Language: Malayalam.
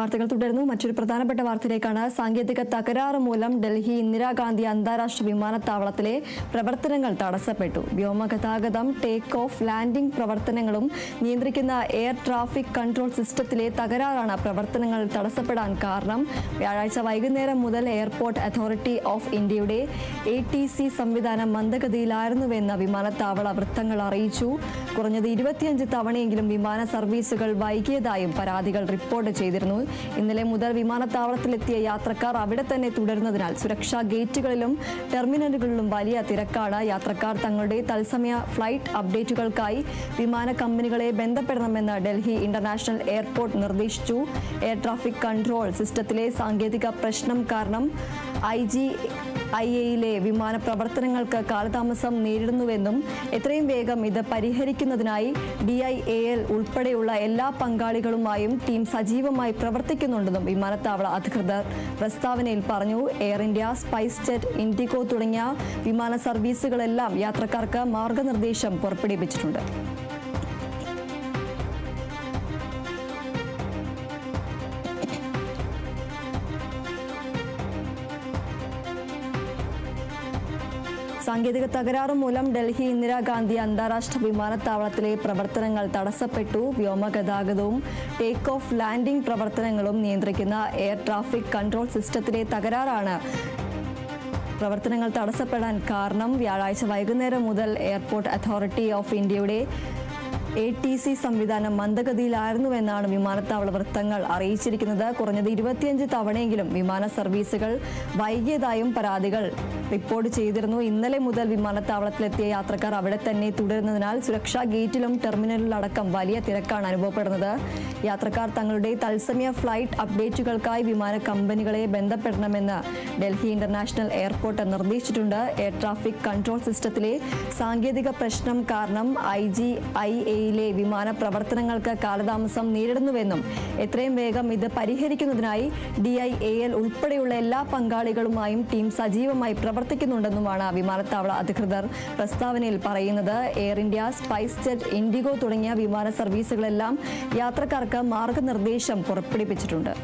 വാർത്തകൾ തുടരുന്നു. മറ്റൊരു പ്രധാനപ്പെട്ട വാർത്തയിലേക്കാണ് സാങ്കേതിക തകരാറ് മൂലം ഡൽഹി ഇന്ദിരാഗാന്ധി അന്താരാഷ്ട്ര വിമാനത്താവളത്തിലെ പ്രവർത്തനങ്ങൾ തടസ്സപ്പെട്ടു. വ്യോമഗതാഗതം ടേക്ക് ഓഫ് ലാൻഡിംഗ് പ്രവർത്തനങ്ങളും നിയന്ത്രിക്കുന്ന എയർ ട്രാഫിക് കൺട്രോൾ സിസ്റ്റത്തിലെ തകരാറാണ് പ്രവർത്തനങ്ങൾ തടസ്സപ്പെടാൻ കാരണം. വ്യാഴാഴ്ച വൈകുന്നേരം മുതൽ എയർപോർട്ട് അതോറിറ്റി ഓഫ് ഇന്ത്യയുടെ എ ടി സി സംവിധാനം മന്ദഗതിയിലായിരുന്നുവെന്ന് വിമാനത്താവള വൃത്തങ്ങൾ അറിയിച്ചു. കുറഞ്ഞത് ഇരുപത്തിയഞ്ച് തവണയെങ്കിലും വിമാന സർവീസുകൾ വൈകിയതായും പരാതികൾ റിപ്പോർട്ട് ചെയ്തിരുന്നു. ഇന്നലെ മുതൽ വിമാനത്താവളത്തിലെത്തിയ യാത്രക്കാർ അവിടെ തന്നെ തുടരുന്നതിനാൽ സുരക്ഷാ ഗേറ്റുകളിലും ടെർമിനലുകളിലും വലിയ തിരക്കാണ്. യാത്രക്കാർ തങ്ങളുടെ തത്സമയ ഫ്ലൈറ്റ് അപ്ഡേറ്റുകൾക്കായി വിമാന കമ്പനികളെ ബന്ധപ്പെടണമെന്ന് ഡൽഹി ഇന്റർനാഷണൽ എയർപോർട്ട് നിർദ്ദേശിച്ചു. എയർ ട്രാഫിക് കൺട്രോൾ സിസ്റ്റത്തിലെ സാങ്കേതിക പ്രശ്നം കാരണം ഐ ജി ഐ എയിലെ വിമാന പ്രവർത്തനങ്ങൾക്ക് കാലതാമസം നേരിടുന്നുവെന്നും എത്രയും വേഗം ഇത് പരിഹരിക്കുന്നതിനായി ഡി ഐ എ എൽ ഉൾപ്പെടെയുള്ള എല്ലാ പങ്കാളികളുമായും ടീം സജീവമായി പ്രവർത്തിക്കുന്നുണ്ടെന്നും വിമാനത്താവള അധികൃതർ പ്രസ്താവനയിൽ പറഞ്ഞു. Air India spice jet IndiGo തുടങ്ങിയ വിമാന സർവീസുകളെല്ലാം യാത്രക്കാർക്ക് മാർഗനിർദ്ദേശം പുറപ്പെടുവിച്ചിട്ടുണ്ട്. സാങ്കേതിക തകരാറ് മൂലം ഡൽഹി ഇന്ദിരാഗാന്ധി അന്താരാഷ്ട്ര വിമാനത്താവളത്തിലെ പ്രവർത്തനങ്ങൾ തടസ്സപ്പെട്ടു. വ്യോമഗതാഗതവും ടേക്ക് ഓഫ് ലാൻഡിംഗ് പ്രവർത്തനങ്ങളും നിയന്ത്രിക്കുന്ന എയർ ട്രാഫിക് കൺട്രോൾ സിസ്റ്റത്തിലെ തകരാറാണ്. പ്രവർത്തനങ്ങൾ തടസ്സപ്പെടാൻ കാരണം വ്യാഴാഴ്ച വൈകുന്നേരം മുതൽ എയർപോർട്ട് അതോറിറ്റി ഓഫ് ഇന്ത്യയുടെ എ ടി സി സംവിധാനം മന്ദഗതിയിലായിരുന്നുവെന്നാണ് വിമാനത്താവള വൃത്തങ്ങൾ അറിയിച്ചിരിക്കുന്നത്. കുറഞ്ഞത് ഇരുപത്തിയഞ്ച് തവണയെങ്കിലും വിമാന സർവീസുകൾ വൈകിയതായും പരാതികൾ റിപ്പോർട്ട് ചെയ്തിരുന്നു. ഇന്നലെ മുതൽ വിമാനത്താവളത്തിലെത്തിയ യാത്രക്കാർ അവിടെ തന്നെ തുടരുന്നതിനാൽ സുരക്ഷാ ഗേറ്റിലും ടെർമിനലിലടക്കം വലിയ തിരക്കാണ് അനുഭവപ്പെടുന്നത്. യാത്രക്കാർ തങ്ങളുടെ തത്സമയ ഫ്ലൈറ്റ് അപ്ഡേറ്റുകൾക്കായി വിമാന കമ്പനികളെ ബന്ധപ്പെടണമെന്ന് ഡൽഹി ഇന്റർനാഷണൽ എയർപോർട്ട് നിർദ്ദേശിച്ചിട്ടുണ്ട്. എയർ ട്രാഫിക് കൺട്രോൾ സിസ്റ്റത്തിലെ സാങ്കേതിക പ്രശ്നം കാരണം ഐ ജി ഐ എയിലെ വിമാന പ്രവർത്തനങ്ങൾക്ക് കാലതാമസം നേരിടുന്നുവെന്നും എത്രയും വേഗം ഇത് പരിഹരിക്കുന്നതിനായി ഡി ഐ എ എൽ ഉൾപ്പെടെയുള്ള എല്ലാ പങ്കാളികളുമായും ടീം സജീവമായി പ്രവർത്തിക്കുന്നുണ്ടെന്നുമാണ് വിമാനത്താവള അധികൃതർ പ്രസ്താവനയിൽ പറയുന്നത്. Air India spice jet IndiGo തുടങ്ങിയ വിമാന സർവീസുകളെല്ലാം യാത്രക്കാർക്ക് മാർഗനിർദ്ദേശം പുറപ്പെടുവിച്ചിട്ടുണ്ട്.